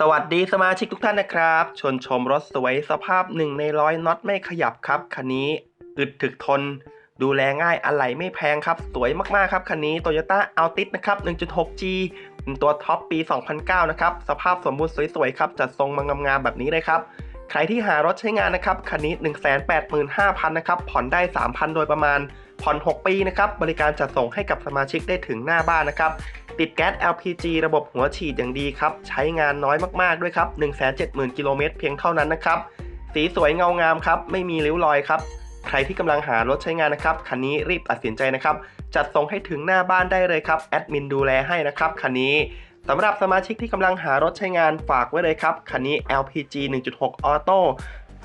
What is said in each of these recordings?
สวัสดีสมาชิกทุกท่านนะครับ ชนชมรถสวยสภาพหนึ่งในร้อยน็อตไม่ขยับครับ คันนี้อึดถึกทน ดูแลง่ายอะไหล่ไม่แพงครับ สวยมากๆครับคันนี้ Toyota Altis นะครับ 1.6G เป็นตัวท็อปปี 2009 นะครับ สภาพสมบูรณ์สวยๆครับ จัดทรงมางามๆแบบนี้เลยครับ ใครที่หารถใช้งานนะครับ คันนี้ 185,000 นะครับ ผ่อนได้ 3,000 โดยประมาณ ผ่อน 6 ปีนะครับ บริการจัดส่งให้กับสมาชิกได้ถึงหน้าบ้านนะครับ ติดแก๊ส LPG ระบบหัวฉีดอย่างดีครับ ใช้งานน้อยมากๆด้วยครับ 170,000 กิโลเมตรเพียงเท่านั้นนะครับ สีสวยเงางามครับ ไม่มีริ้วรอยครับ ใครที่กำลังหารถใช้งานนะครับ คันนี้รีบตัดสินใจนะครับ จัดส่งให้ถึงหน้าบ้านได้เลยครับ แอดมินดูแลให้นะครับ คันนี้สำหรับสมาชิกที่กำลังหารถใช้งานฝากไว้เลยครับ คันนี้ LPG 1.6ออโต้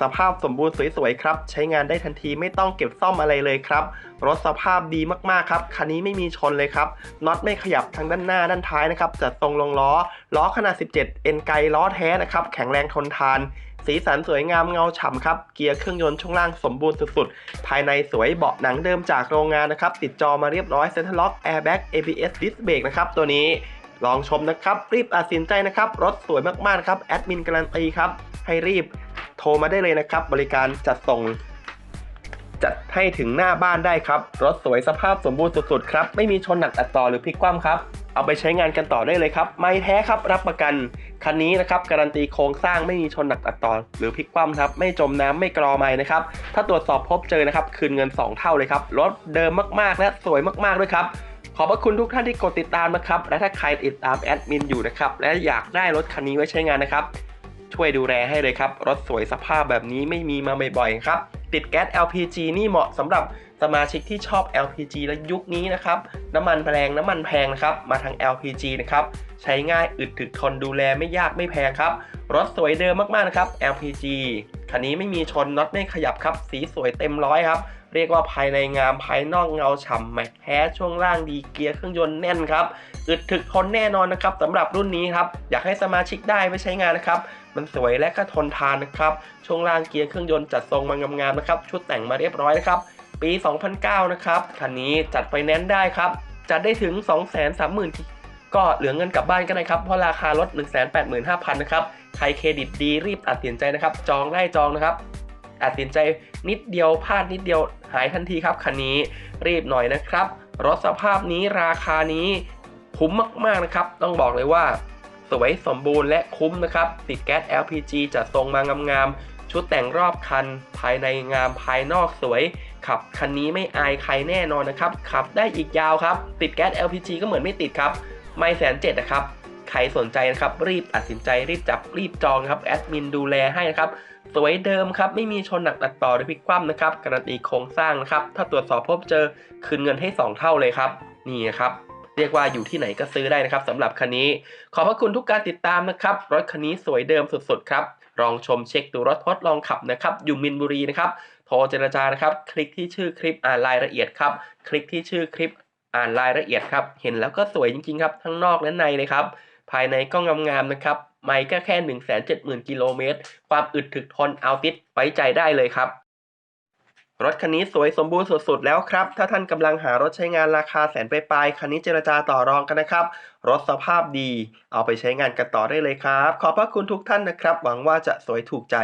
สภาพสมบูรณ์สวยๆครับ ใช้งานได้ทันทีไม่ต้องเก็บซ่อมอะไรเลยครับ รถสภาพดีมากๆครับ คันนี้ไม่มีชนเลยครับ น็อตไม่ขยับทั้งด้านหน้าด้านท้ายนะครับ จัดทรงลงล้อ ล้อขนาด 17 เอ็นไกล้อแท้นะครับ แข็งแรงทนทาน สีสันสวยงามเงาฉ่ำครับ เกียร์เครื่องยนต์ช่วงล่างสมบูรณ์สุดๆ ภายในสวยเบาะหนังเดิมจากโรงงานนะครับ ติดจอมาเรียบร้อยเซ็นทรัลล็อกแอร์แบ็ก ABS ดิสเบรกนะครับ ตัวนี้ ลองชมนะครับ รีบตัดสินใจนะครับ รถสวยมากๆครับ แอดมินการันตีครับ ให้รีบ โทรมาได้เลยนะครับ บริการจัดส่ง จัดให้ถึงหน้าบ้านได้ครับ รถสวยสภาพสมบูรณ์สุดๆครับ ไม่มีชนหนักตัดต่อหรือพลิกคว่ำครับ เอาไปใช้งานกันต่อได้เลยครับ ไม่แท้ครับรับประกัน คันนี้นะครับการันตีโครงสร้างไม่มีชนหนักตัดต่อหรือพลิกคว่ำครับ ไม่จมน้ำไม่กรอไม้นะครับ ถ้าตรวจสอบพบเจอนะครับ คืนเงิน 2 เท่าเลยครับ รถเดิมมากๆและสวยมากๆด้วยครับขอบพระคุณทุกท่านที่กดติดตามนะครับ และถ้าใครติดตามแอดมินอยู่นะครับ และอยากได้รถคันนี้ไว้ใช้งานนะครับ ช่วยดูแลให้เลยครับ รถสวยสภาพแบบนี้ไม่มีมาบ่อยๆครับ ติดแก๊ส LPG นี่เหมาะสำหรับสมาชิกที่ชอบ LPG และยุคนี้นะครับ น้ำมันแพงน้ำมันแพงนะครับ มาทาง LPG นะครับ ใช้ง่ายอึดถึกทนดูแลไม่ยากไม่แพงครับ รถสวยเดิมมากๆนะครับ LPG คันนี้ไม่มีชนน็อตไม่ขยับครับ สีสวยเต็มร้อยครับ เรียกว่าภายในงามภายนอกเงาฉ่ำแม็กแท้ช่วงล่างดีเกียร์เครื่องยนต์แน่นครับอึดถึกทนแน่นอนนะครับสำหรับรุ่นนี้ครับ อยากให้สมาชิกได้ไปใช้งานนะครับมันสวยและก็ทนทานนะครับช่วงล่างเกียร์เครื่องยนต์จัดทรงมางามๆนะครับชุดแต่งมาเรียบร้อยนะครับปี 2009 นะครับคันนี้จัดไฟแนนซ์ได้ครับจัดได้ถึง 230,000 ก็เหลือเงินกลับบ้านก็ได้ครับ เพราะราคารถ 185,000นะครับ ใครเครดิตดีรีบตัดสินใจนะครับ จองได้จองนะครับตัดสินใจนิดเดียวพลาดนิดเดียวหายทันทีครับคันนี้รีบหน่อยนะครับ รถสภาพนี้ราคานี้คุ้มมากๆนะครับ ต้องบอกเลยว่า สวยสมบูรณ์และคุ้มนะครับ ติดแก๊ส LPG จัดทรงมางามๆ ชุดแต่งรอบคัน ภายในงามภายนอกสวย ขับคันนี้ไม่อายใครแน่นอนนะครับ ขับได้อีกยาวครับ ติดแก๊ส LPG ก็เหมือนไม่ติดครับ ไม่แสนเจ็ดนะครับ ใครสนใจนะครับ รีบตัดสินใจรีบจับรีบจองครับแอดมินดูแลให้นะครับ สวยเดิมครับ ไม่มีชนหนักตัดต่อหรือพลิกคว่ำนะครับ การันตีโครงสร้างนะครับ ถ้าตรวจสอบพบเจอคืนเงินให้ 2 เท่าเลยครับ นี่นะครับเรียกว่าอยู่ที่ไหนก็ซื้อได้นะครับสำหรับคันนี้ ขอบพระคุณทุกการติดตามนะครับ รถคันนี้สวยเดิมสุดๆครับลองชมเช็คดูรถทดลองขับนะครับ อยู่มินบุรีนะครับ โทรเจรจานะครับ คลิกที่ชื่อคลิปอ่านรายละเอียดครับ คลิกที่ชื่อคลิป อ่านรายละเอียดครับ เห็นแล้วก็สวยจริงๆครับ ทั้งนอกและในเลยครับ ภายในก็งามๆนะครับ ไม่ก็แค่ 1 7 0 0 0 0 กิโลเมตร ความอึดถึกทนเอาติดไว้ใจได้เลยครับ รถคันนี้สวยสมบูรณ์สุดๆแล้วครับ ถ้าท่านกำลังหารถใช้งานราคาแสนปลายๆคันนี้เจรจาต่อรองกันนะครับ รถสภาพดี เอาไปใช้งานกันต่อได้เลยครับ ขอบพระคุณทุกท่านนะครับ หวังว่าจะสวยถูกใจ